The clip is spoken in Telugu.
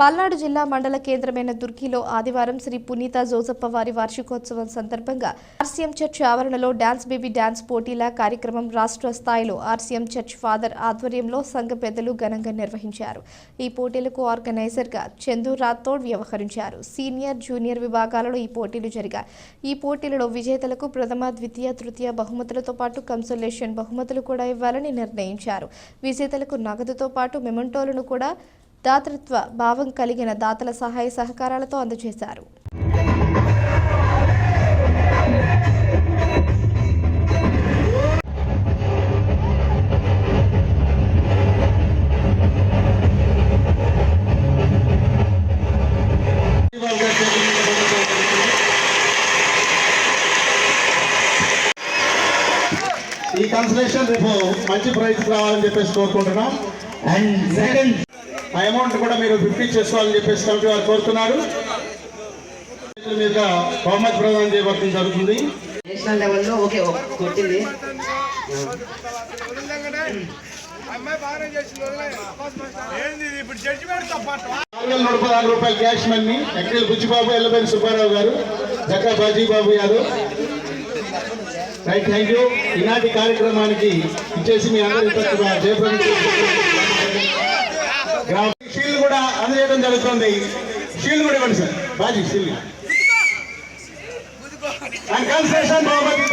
పల్నాడు జిల్లా మండల కేంద్రమైన దుర్గిలో ఆదివారం శ్రీ పునీత జోసప్ప వారి వార్షికోత్సవం సందర్భంగా ఆర్సీఎం చర్చ్ ఆవరణలో డాన్స్ బేబీ డాన్స్ పోటీల కార్యక్రమం రాష్ట్ర స్థాయిలో ఆర్సీఎం చర్చ్ ఫాదర్ ఆధ్వర్యంలో సంఘ పెద్దలు ఘనంగా నిర్వహించారు. ఈ పోటీలకు ఆర్గనైజర్గా చందు రాథోడ్ వ్యవహరించారు. సీనియర్ జూనియర్ విభాగాలలో ఈ పోటీలు జరిగాయి. ఈ పోటీలలో విజేతలకు ప్రథమ ద్వితీయ తృతీయ బహుమతులతో పాటు కన్సోలేషన్ బహుమతులు కూడా ఇవ్వాలని నిర్ణయించారు. విజేతలకు నగదుతో పాటు మెమంటోలను కూడా దాతృత్వ భావం కలిగిన దాతల సహాయ సహకారాలతో అందజేశారు. ఈ కన్సలేషన్ రేపు మంచి ప్రైజ్ రావాలని చెప్పేసి కోరుకుంటున్నాం. అండ్ సెకండ్ ఆ అమౌంట్ కూడా మీరు ఫిఫ్టీ చేసుకోవాలని చెప్పేసి కమిటీ వారు కోరుతున్నారు. మీదుగా బహుమతి ప్రదానం చేయబడటం జరుగుతుంది. నేషనల్ లెవెల్లో ఓకే కొట్టింది. నూట పదహారు రూపాయలు క్యాష్ మనీ ఎక్కడికి బుచ్చిబాబు ఎల్లబెల్లి సుబ్బారావు గారు జక్కా బాజీబాబు గారు. రైట్ థ్యాంక్ యూ ఈనాటి కార్యక్రమానికి ఇచ్చేసి మీ అందరి జయప్రదం షీల్డ్ కూడా అందజేయడం జరుగుతుంది. షీల్డ్ కూడా ఇవ్వండి sir. Baji shield. And concession బహుమతి